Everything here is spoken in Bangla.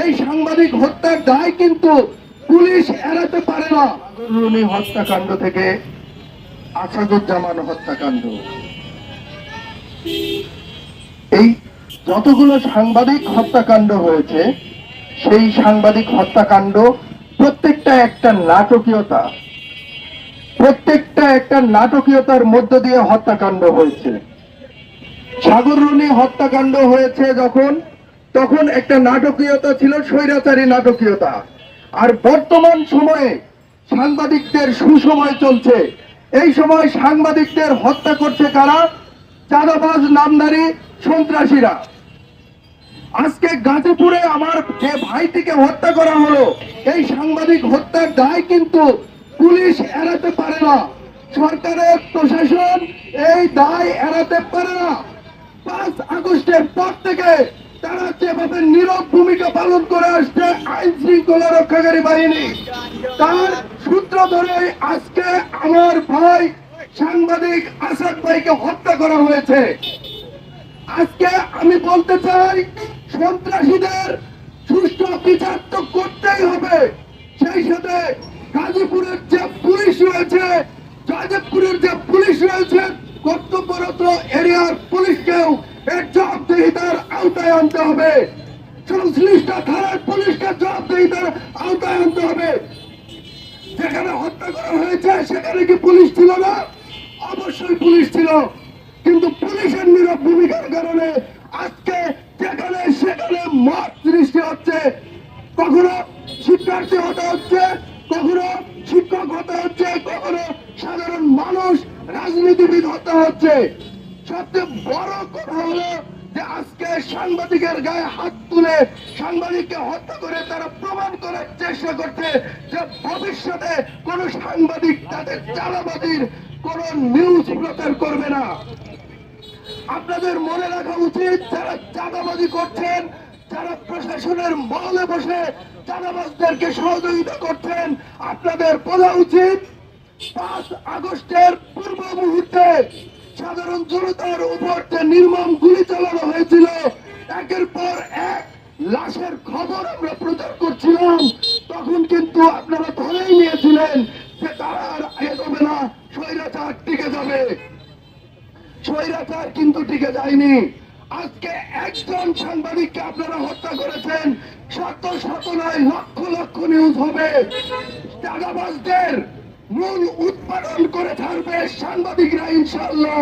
এই সাংবাদিক হত্যার দায় কিন্তু পুলিশ এড়াতে পারে না। রুনি হত্যাকাণ্ড থেকে আসাদুজ্জামান হত্যাকাণ্ড। এই যতগুলো সাংবাদিক হত্যাকাণ্ড হয়েছে, সেই সাংবাদিক হত্যাকাণ্ড প্রত্যেকটা একটা নাটকীয়তা, প্রত্যেকটা একটা নাটকীয়তার মধ্য দিয়ে হত্যাকাণ্ড হয়েছে। সাগররুনি হত্যাকাণ্ড হয়েছে যখন তখন একটা নাটকীয়তা ছিল, স্বৈরাচারী নাটকীয়তা। আর বর্তমান সময়ে সাংবাদিকদের সুসময় চলছে। এই সময় সাংবাদিকদের হত্যা করছে কারা? চাঁদাবাজ নামদারি সন্ত্রাসীরা। আজকে গাজীপুরে আমার যে ভাইটিকে হত্যা করা হলো, এই সাংবাদিক হত্যার দায় কিন্তু পুলিশ এড়াতে পারে না। সরকারের প্রশাসন এই দায় এড়াতে পারে না। পাঁচ আগস্টের পর থেকে তারা যেভাবে নীরব ভূমিকা পালন করে আসছে, আইন শৃঙ্খলা রক্ষাকারী বাহিনী, তার সূত্র ধরে আজকে আমার ভাই সাংবাদিক আসাদ ভাইকে হত্যা করা হয়েছে। আজকে আমি বলতে চাই, সন্ত্রাসীদের সুষ্ঠু বিচার তো করতেই হবে। সেই সাথে গাজীপুরের যে পুলিশ রয়েছে যাদবপুরের যে পুলিশ রয়েছে, কর্তব্যরত এরিয়ার পুলিশকেও এর জবাবদিহিতার আওতায় আনতে হবে। সংশ্লিষ্ট থানার পুলিশকে জবাবদিহিতার আওতায় আনতে হবে। যেখানে হত্যা করা হয়েছে, সেখানে কি পুলিশ ছিল না? অবশ্যই পুলিশ ছিল। কিন্তু পুলিশের নীরব ভূমিকার কারণে আজকে যেখানে সেখানে মত সৃষ্টি হচ্ছে, কখনো শিক্ষার্থী হতে হচ্ছে, কখনো শিক্ষক হতে হচ্ছে, কখনো সাধারণ মানুষ, রাজনীতিবিদ হতে হচ্ছে। সবচেয়ে বড় কথা হলো যে আজকে সাংবাদিকের গায়ে হাত তুলে সাংবাদিককে হত্যা করে তারা প্রমাণ করার চেষ্টা করছে যে ভবিষ্যতে কোন সাংবাদিক তাদের চালাবাদির কোন নিউজ প্রচার করবে না। আপনাদের মনে রাখা উচিত, যারা চাঁদাবাজি করছেন, যারা প্রশাসনের মহলে বসে চাঁদাবাজদেরকে সহযোগিতা করছেন, আপনাদের বোঝা উচিত, পাঁচ আগস্টের পূর্ব মুহূর্তে সাধারণ জনতার উপর যে নির্মম গুলি চালানো হয়েছিল, একের পর এক লাশের খবর আমরা প্রচার করছিলাম। তখন কিন্তু আপনারা ধরেই নিয়েছিলেন যে তারা আর এগোবে না, স্বৈরাচার টিকে যাবে। স্বৈরাচার কিন্তু টিকে যায়নি। আজকে একজন সাংবাদিককে আপনারা হত্যা করেছেন, শত শত নয়, লক্ষ লক্ষ নিউজ হবে। টাকাবাজদের মূল উৎপাদন করে থাকবে সাংবাদিকরা ইনশাল্লাহ